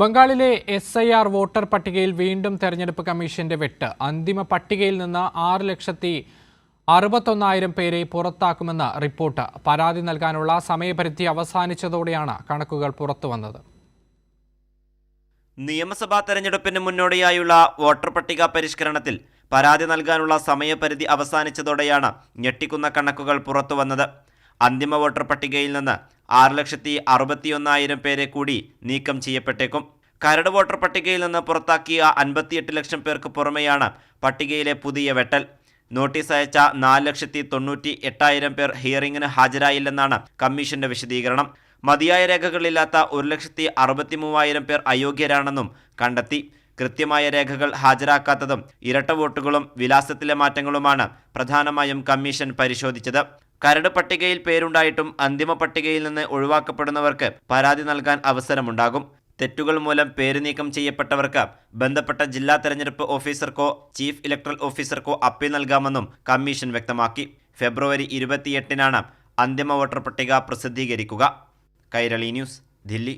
ബംഗാളിലെ S I R voter പട്ടികയിൽ വീണ്ടും തെരഞ്ഞെടുപ്പ് കമ്മീഷന്റെ വെട്ട്. അന്തിമ പട്ടികയിൽ നിന്ന് ആറ് ലക്ഷത്തി അറുപത്തൊന്നായിരം പേരെ പുറത്താക്കുമെന്ന് റിപ്പോർട്ട്. പരാതി നൽകാനുള്ള സമയപരിധി അവസാനിച്ചതോടെയാണ് കണക്കുകൾ പുറത്തുവന്നത് നിയമസഭാ തെരഞ്ഞെടുപ്പിന് മുന്നോടിയായുള്ള വോട്ടർ പട്ടിക പരിഷ്കരണത്തിൽ പരാതി നൽകാനുള്ള സമയപരിധി അവസാനിച്ചതോടെയാണ് ഞെട്ടിക്കുന്ന കണക്കുകൾ പുറത്തുവന്നത് അന്തിമ വോട്ടർ പട്ടികയിൽ നിന്ന് ആറ് ലക്ഷത്തി അറുപത്തിയൊന്നായിരം പേരെ കൂടി നീക്കം ചെയ്യപ്പെട്ടേക്കും. കരട് വോട്ടർ പട്ടികയിൽ നിന്ന് പുറത്താക്കിയ അൻപത്തിയെട്ട് ലക്ഷം പേർക്ക് പുറമെയാണ് പട്ടികയിലെ പുതിയ വെട്ടൽ. നോട്ടീസ് അയച്ച നാല് ലക്ഷത്തി തൊണ്ണൂറ്റി എട്ടായിരം പേർ ഹിയറിംഗിന് ഹാജരായില്ലെന്നാണ് കമ്മീഷന്റെ വിശദീകരണം. മതിയായ രേഖകളില്ലാത്ത ഒരു ലക്ഷത്തി അറുപത്തി മൂവായിരം പേർ അയോഗ്യരാണെന്നും കണ്ടെത്തി. കൃത്യമായ രേഖകൾ ഹാജരാക്കാത്തതും ഇരട്ട വോട്ടുകളും വിലാസത്തിലെ മാറ്റങ്ങളുമാണ് പ്രധാനമായും കമ്മീഷൻ പരിശോധിച്ചത്. കരട് പട്ടികയിൽ പേരുണ്ടായിട്ടും അന്തിമ പട്ടികയിൽ നിന്ന് ഒഴിവാക്കപ്പെടുന്നവർക്ക് പരാതി നൽകാൻ അവസരമുണ്ടാകും. തെറ്റുകൾ മൂലം പേര് നീക്കം ചെയ്യപ്പെട്ടവർക്ക് ബന്ധപ്പെട്ട ജില്ലാ തെരഞ്ഞെടുപ്പ് ഓഫീസർക്കോ ചീഫ് ഇലക്ടറൽ ഓഫീസർക്കോ അപ്പീൽ നൽകാമെന്നും കമ്മീഷൻ വ്യക്തമാക്കി. ഫെബ്രുവരി ഇരുപത്തിയെട്ടിനാണ് അന്തിമ വോട്ടർ പട്ടിക പ്രസിദ്ധീകരിക്കുക. കൈരളി ന്യൂസ് ദില്ലി.